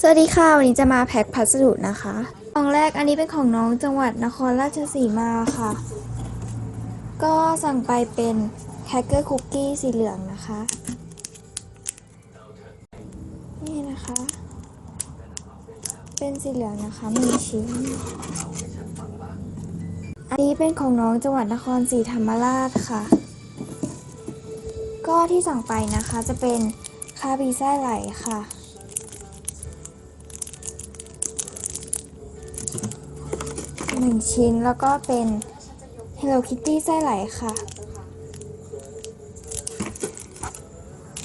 สวัสดีค่ะ วันนี้จะมาแพ็คพัสดุนะคะกล่องแรกอันนี้เป็นของน้องจังหวัดนครราชสีมาค่ะ ก็สั่งไปเป็นแครกเกอร์คุกกี้สีเหลืองนะคะ นี่นะคะ เป็นสีเหลืองนะคะหนึ่งชิ้น อันนี้เป็นของน้องจังหวัดนครศรีธรรมราชค่ะ ก็ที่สั่งไปนะคะจะเป็นคาบีไส้ไหลค่ะ หนึ่งชิ้น แล้วก็เป็น Hello Kitty ไส้ไหลค่ะ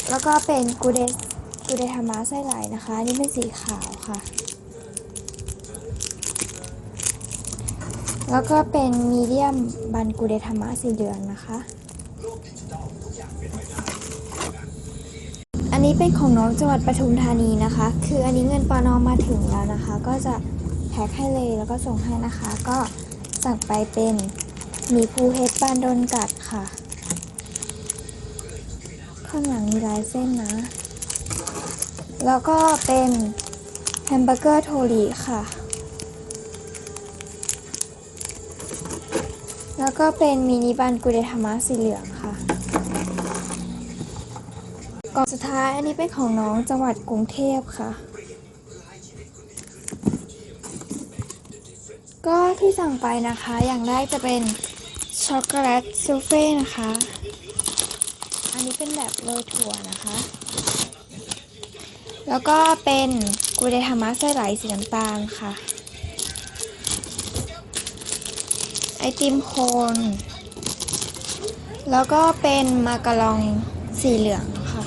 แล้วก็เป็นกูเดกูเดธรรมะไส้ไหลนะคะ นี่เป็นสีขาวค่ะ แล้วก็เป็นมีเดียมบันกูเดธรรมะสีเหลืองนะคะอันนี้เป็นของน้องจังหวัดปทุมธานีนะคะ คืออันนี้เงินปอนอมาถึงแล้วนะคะ ก็จะ พ็คให้เลยแล้วก็ส่งให้นะคะ ก็สั่งไปเป็นหมีภูเฮดบานโดนกัดค่ะ ข้างหลังมีลายเส้นนะ แล้วก็เป็นแฮมเบอร์เกอร์โทริค่ะ แล้วก็เป็นมินิบันกุเดธรรมะสีเหลืองค่ะกล่องสุดท้ายอันนี้เป็นของน้องจังหวัดกรุงเทพค่ะ ก็ที่สั่งไปนะคะ อย่างแรกจะเป็นช็อกโกแลตซูเฟ่นะคะ อันนี้เป็นแบบโรยถั่วนะคะ แล้วก็เป็นกูเดธรรมะไส้ไหลสีน้ำตาลค่ะ ไอติมโคน แล้วก็เป็นมาการองสีเหลืองค่ะ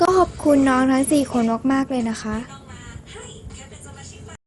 ก็ขอบคุณน้องทั้ง 4 คนมาก ๆ เลยนะคะ